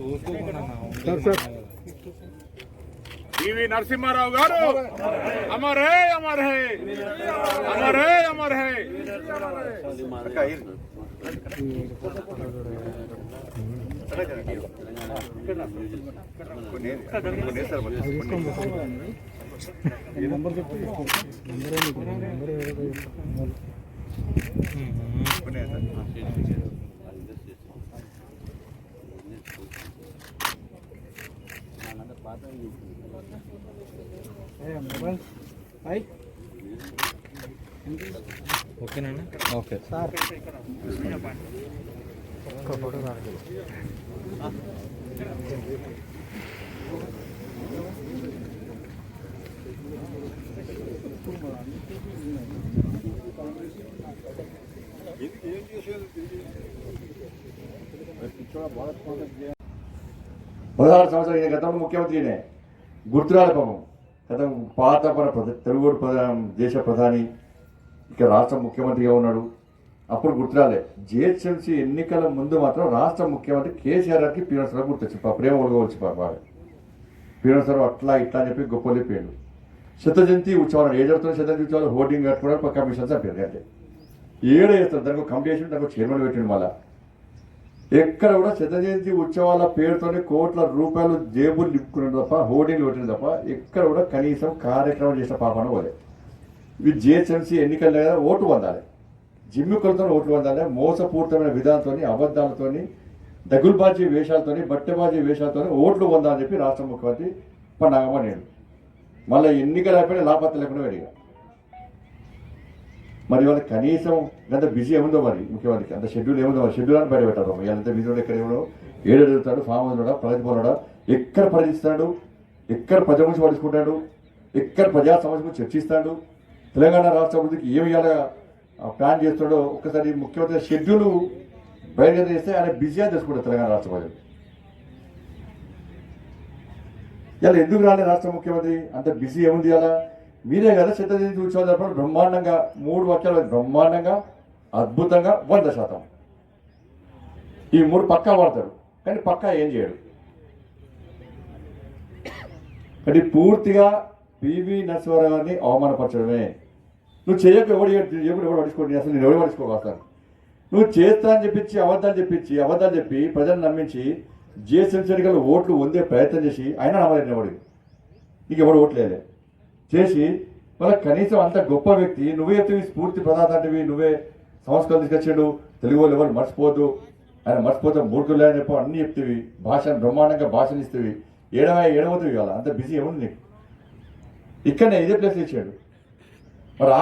ఇటు జరగండి పివి నరసింహారావు గారు అమర్ హే అమర్ హే అమర్ హే అమర్ హే ఓకేనా ఓకే పదహారు సంవత్సరాలు ఈయన గతంలో ముఖ్యమంత్రినే. గుర్తురాలి పాపం గతం పాత మన తెలుగు దేశ ప్రధాని ఇక రాష్ట్ర ముఖ్యమంత్రిగా ఉన్నాడు. అప్పుడు గుర్తురాలే. జిహెచ్ఎంసీ ఎన్నికల ముందు మాత్రం రాష్ట్ర ముఖ్యమంత్రి కేసీఆర్ గారికి పీనసరావు గుర్తొచ్చి పా- ప్రేమ ఒలగవచ్చు బాగా పీనసరావు అట్లా ఇట్లా అని చెప్పి గొప్ప చెప్పాడు శతజయంతి ఉత్సవాలు ఏ జరుగుతున్న శతజయంతి ఉత్సవాలు హోర్డింగ్ కట్టుకోవడానికి కమిషన్ చంపారు అంటే ఏడ చేస్తారు దానికి కమిటీ చేసి దానికి చైర్మన్ పెట్టిండు మళ్ళా. ఎక్కడ కూడా శత జయంతి ఉత్సవాల పేరుతోనే కోట్ల రూపాయలు జేబులు నింపుకున్నాడు తప్ప హోటల్ కొట్టిన తప్ప ఎక్కడ కూడా కనీసం కార్యక్రమం చేసిన పాపన పోలే. ఇవి జిహెచ్ఎంసీ ఎన్నికలు లేదా ఓటు పొందాలి. జిమ్మికులతో ఓట్లు పొందాలి. మోసపూరితమైన విధానంతో అబద్ధాలతో దగుల్బాజీ వేషాలతోని బట్టెబాజీ వేషాలతోని ఓట్లు పొందాలని చెప్పి రాష్ట్ర ముఖ్యమంత్రి పన్నాగమ్మ నేను మళ్ళీ ఎన్నికలు అయిపోయినా లాపత్త లేకుండా వెళ్ళిగా మరి వాళ్ళకి కనీసం ఎంత బిజీ ఏముందో మరి ముఖ్యమంత్రికి అంత షెడ్యూల్ ఏముందో మరి షెడ్యూల్ అని బయట పెట్టారు ఇవాళ ఎంత బిజీ ఎక్కడ ఏమో ఏడు అడుగుతాడు ఫామ్ అందుడా ప్రగతి పోరాడా ఎక్కడ పరిధిస్తాడు ఎక్కడ ప్రజల గురించి పడుచుకుంటాడు ఎక్కడ ప్రజా సమస్య గురించి చర్చిస్తాడు తెలంగాణ రాష్ట్ర అభివృద్ధికి ఏమి ఇవ్వాలా ప్లాన్ చేస్తాడో ఒక్కసారి ముఖ్యమంత్రి షెడ్యూల్ బయట చేస్తే ఆయన బిజీగా తెలుసుకుంటారు తెలంగాణ రాష్ట్ర ప్రజలు. ఇలా ఎందుకు రాలే రాష్ట్ర ముఖ్యమంత్రి? అంత బిజీ ఏముంది అలా మీరే కదా చిత్త ఉత్సవాలు జరపడం. బ్రహ్మాండంగా మూడు వాక్యాలు బ్రహ్మాండంగా అద్భుతంగా వంద శాతం. ఈ మూడు పక్కా వాడతాడు కానీ పక్కా ఏం చేయడు కానీ పూర్తిగా పివి నరసింహారావు గారిని అవమానపరచడమే. నువ్వు చేయక ఎవడు ఎప్పుడు ఎవడు పడుచుకోండి అసలు నేను ఎవరు పడుచుకోగలుగుతాను నువ్వు చేస్తా అని చెప్పించి అబద్ధాలు చెప్పించి అబద్ధాలు చెప్పి ప్రజలను నమ్మించి జిఎస్ఎంసీ ఎన్నికల్లో ఓట్లు పొందే ప్రయత్నం చేసి అయినా నమ్మలేదు ఎవడు నీకు ఎవడు ఓట్లేదే చేసి వాళ్ళకి కనీసం అంత గొప్ప వ్యక్తి నువ్వే చెప్తే స్ఫూర్తి ప్రదాత అంటేవి నువ్వే సంస్కరణ తీసుకొచ్చాడు తెలుగు వాళ్ళు ఎవరు మర్చిపోద్దు. ఆయన మర్చిపోతే మూర్ఖులే అని చెప్పి అన్ని చెప్తేవి. భాషను బ్రహ్మాండంగా భాషను ఇస్తేవి ఏడవ ఏడవద్దు ఇవాళ అంత బిజీ ఏముంది నీకు? ఇక్కడనే ఇదే ప్లేస్ ఇచ్చాడు. మరి ఆ